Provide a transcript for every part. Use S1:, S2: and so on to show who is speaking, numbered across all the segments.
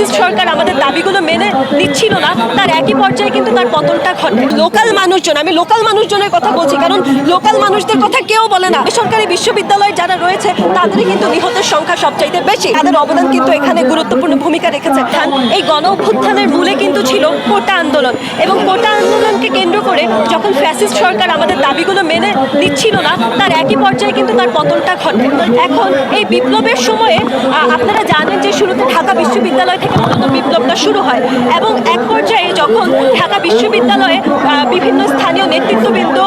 S1: Fascist সরকার আমাদের দাবিগুলো মেনে নিচ্ছিল না, তার একই পর্যায়ে কিন্তু তার পতনটা ঘটে। লোকাল মানুষজন, আমি লোকাল মানুষজনের কথা বলছি, কারণ লোকাল মানুষদের কথা কেউ বলে না। বেসরকারি বিশ্ববিদ্যালয় যারা রয়েছে তাদের কিন্তু নিহতের সংখ্যা সবচাইতে বেশি। তাদের অবদান কিন্তু এখানে গুরুত্বপূর্ণ ভূমিকা রেখেছে। এই গণ অভ্যুত্থানের মূলে কিন্তু ছিল কোটা আন্দোলন এবং কোটা আন্দোলনকে কেন্দ্র করে যখন ফ্যাসিস্ট সরকার আমাদের দাবিগুলো মেনে নিচ্ছিল না, তার একই পর্যায়ে কিন্তু তার পতনটা ঘটে। এখন এই বিপ্লবের সময়ে আপনারা জানেন যে শুরুতে ঢাকা বিশ্ববিদ্যালয় থেকে মূলত বিপ্লবটা শুরু হয়। এবং এক পর্যায়ে যখন ঢাকা বিশ্ববিদ্যালয়ে বিভিন্ন স্থানীয় নেতৃত্ববৃন্দ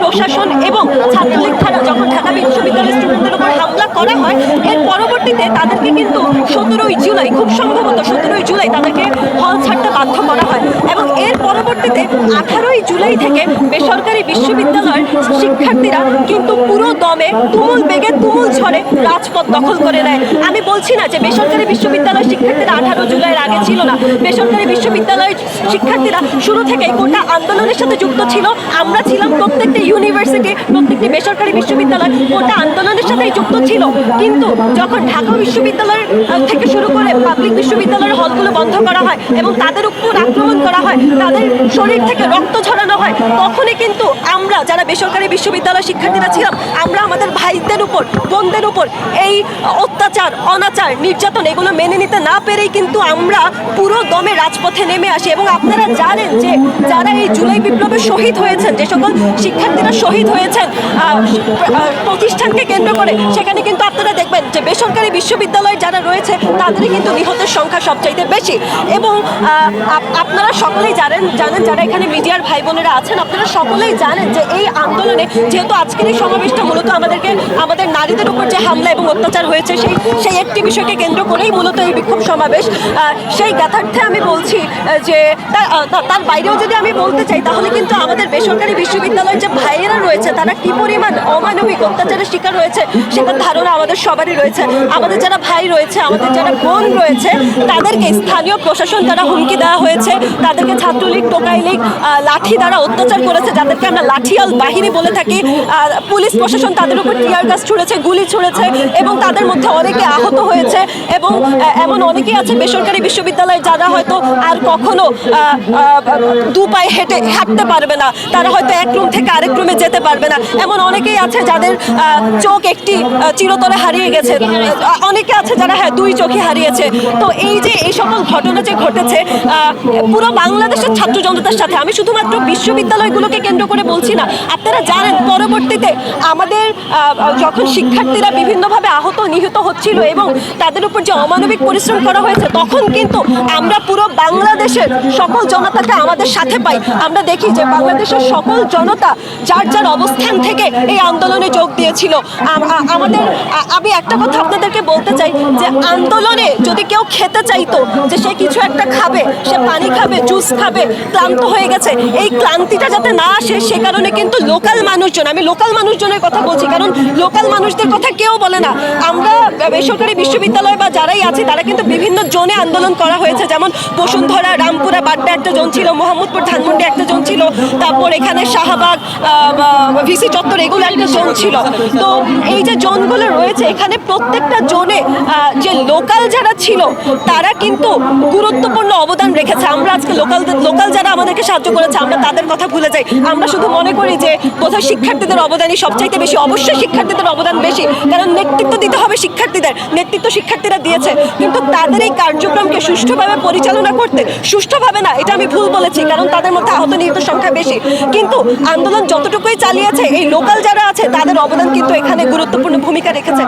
S1: প্রশাসন এবং ছাত্রলীগ থানা যখন ঢাকা বিশ্ববিদ্যালয়ের স্টুডেন্টদের উপর হামলা করা হয়, এর পরবর্তীতে তাদেরকে কিন্তু সতেরোই জুলাই, খুব সম্ভবত সতেরোই জুলাই তাদেরকে হল ছাড়তে বাধ্য করা হয় এবং এর পরবর্তীতে আঠারোই জুলাই থেকে বেসরকারি বিশ্ববিদ্যালয়ের শিক্ষার্থীরা কিন্তু পুরো দমে তুমুল বেগে তুমুল ঝড়ে রাজপথ দখল করে নেয়। আমি বলছি না যে বেসরকারি বিশ্ববিদ্যালয়ের শিক্ষার্থীরা আঠারো জুলাইয়ের আগে ছিল না। বেসরকারি বিশ্ববিদ্যালয়ের শিক্ষার্থীরা শুরু থেকেই গোটা আন্দোলনের সাথে যুক্ত ছিল। আমরা ছিলাম প্রত্যেকটি ইউনিভার্সিটি, প্রত্যেকটি বেসরকারি বিশ্ববিদ্যালয় গোটা আন্দোলনের সাথেই যুক্ত ছিল। কিন্তু যখন ঢাকা বিশ্ববিদ্যালয়ের থেকে শুরু করে পাবলিক বিশ্ববিদ্যালয়ের হলগুলো বন্ধ করা হয় এবং তাদের উপর আক্রমণ করা হয়, তাদের শরীর থেকে রক্ত ঝরানো হয়, তখনই কিন্তু আমরা যারা বেসরকারি বিশ্ববিদ্যালয় শিক্ষার্থীরা ছিলাম, আমরা আমাদের ভাইদের উপর, বোনদের উপর এই অত্যাচার, অনাচার, নির্যাতন এগুলো মেনে নিতে না পেরেই কিন্তু আমরা পুরো দমে রাজপথে নেমে আসি। এবং আপনারা জানেন যে যারা এই জুলাই বিপ্লবে শহীদ হয়েছেন, যে সকল শিক্ষার্থীরা শহীদ হয়েছেন প্রতিষ্ঠানকে কেন্দ্র করে, সেখানে কিন্তু আপনারা দেখবেন যে বেসরকারি বিশ্ববিদ্যালয় যারা রয়েছে, তাদেরই কিন্তু নিহতের সংখ্যা সবচাইতে বেশি। এবং আপ- আপনারা সকলেই জানেন জানেন যারা এখানে মিডিয়ার ভাই বোনেরা আছেন, আপনারা সকলেই জানেন যে এই আন্দোলনে যেহেতু আজকের এই সমাবেশটা মূলত আমাদেরকে, আমাদের নারীদের উপর যে হামলা এবং অত্যাচার হয়েছে, সেই সেই একটি বিষয়কে কেন্দ্র করেই মূলত এই বিক্ষোভ সমাবেশ। সেই গাথার্থে আমি বলছি যে তার বাইরেও যদি আমি বলতে চাই, তাহলে কিন্তু আমাদের বেসরকারি বিশ্ববিদ্যালয়ের যে ভাইয়েরা রয়েছে, তারা কি পরিমাণ অমানবিক অত্যাচারের শিকার রয়েছে সেটার ধারণা আমাদের সবারই রয়েছে। আমাদের যারা ভাই রয়েছে, আমাদের যারা বোন রয়েছে, তাদেরকে স্থানীয় প্রশাসন দ্বারা হুমকি দেওয়া হয়েছে। তাদেরকে ছাত্রলীগ টোকাই লীগ লাঠি দ্বারা অত্যাচার করেছে, যাদেরকে আমরা লাঠিয়াল বাহিনী বলে থাকি। পুলিশ প্রশাসন তাদের উপর টিয়ার গাছ ছুঁড়েছে, গুলি ছুঁড়েছে এবং তাদের মধ্যে অনেকে আহত হয়েছে এবং এমন অনেকেই আছে বেসরকারি বিশ্ববিদ্যালয়ে যারা হয়তো আর কখনো দু পায়ে হেঁটে, হাঁটতে পারবে না। তারা হয়তো এক রুম থেকে আরেক রুমে যেতে পারবে না। এমন অনেকেই আছে যাদের চোখ একটি চিরতরে হারিয়ে গেছে। অনেকে আছে যারা হ্যাঁ দুই চোখে হারিয়েছে। তো এই যে এই সকল ঘটনা যে ঘটেছে পুরো বাংলাদেশের ছাত্র জনতার সাথে আমি শুধুমাত্র বিশ্ববিদ্যালয়গুলোকে কেন্দ্র করে বলছি না, আপনারা জানেন, পরবর্তীতে আমাদের যখন শিক্ষার্থীরা বিভিন্নভাবে আহত, নিহত হচ্ছিল এবং তাদের উপর যে অমানবিক পরিশ্রম করা হয়েছে, তখন কিন্তু আমরা পুরো বাংলাদেশের সকল জনতাকে আমাদের সাথে পাই। আমরা দেখি যে বাংলাদেশের সকল জনতা যার যার অবস্থান থেকে এই আন্দোলনে যোগ দিয়েছিল। আমাদের আমি একটা কথা আপনাদেরকে বলতে চাই যে আন্দোলনে যদি কেউ খেতে চাইতো যে সে কিছু একটা খাবে, সে পানি খাবে, জুস খাবে, ক্লান্ত হয়ে গেছে, এই ক্লান্তিটা যাতে না আসে, সে কারণে কিন্তু লোকাল মানুষজন, আমি লোকাল মানুষজনের কথা বলছি, কারণ লোকাল মানুষদের কথা কেউ বলে না। আমরা বেসরকারি বিশ্ববিদ্যালয় বা যারাই আছে, তারা কিন্তু বিভিন্ন জোনে আন্দোলন করা হয়েছে, যেমন বসুন্ধরা, রামপুরা, বাড্ডা একটা জোন ছিল, মোহাম্মদপুর, ধানমন্ডি একটা জোন ছিল, তারপর এখানে শাহবাগ ভিসি চত্বর, এগুলো একটা জোন ছিল। তো এই যে জোনগুলো রয়েছে, এখানে প্রত্যেকটা জোনে যে লোকাল যারা ছিল, তারা কিন্তু গুরুত্বপূর্ণ অবদান রেখেছে। আমরা আজকে লোকাল লোকাল যারা আমাদেরকে সাহায্য করেছে, আমরা তাদের কথা ভুলে যাই। আমরা শুধু মনে করি যে বোধহয় শিক্ষার্থীদের অবদানই সবচাইতে বেশি। অবশ্যই শিক্ষার্থীদের অবদান বেশি। কারণ নেতৃত্ব দিতে হবে শিক্ষার্থীদের। নেতৃত্ব শিক্ষার্থীরা দিয়েছে। কিন্তু তাদের এই কার্যক্রমকে সুষ্ঠুভাবে পরিচালনা করতে, সুষ্ঠুভাবে না, এটা আমি ভুল বলেছি, কারণ তাদের মধ্যে আহত নিহত সংখ্যা বেশি। কিন্তু আন্দোলন যতটুকুই চালিয়েছে, এই লোকাল যারা আছে, তাদের অবদান কিন্তু এখানে গুরুত্বপূর্ণ ভূমিকা রেখেছে।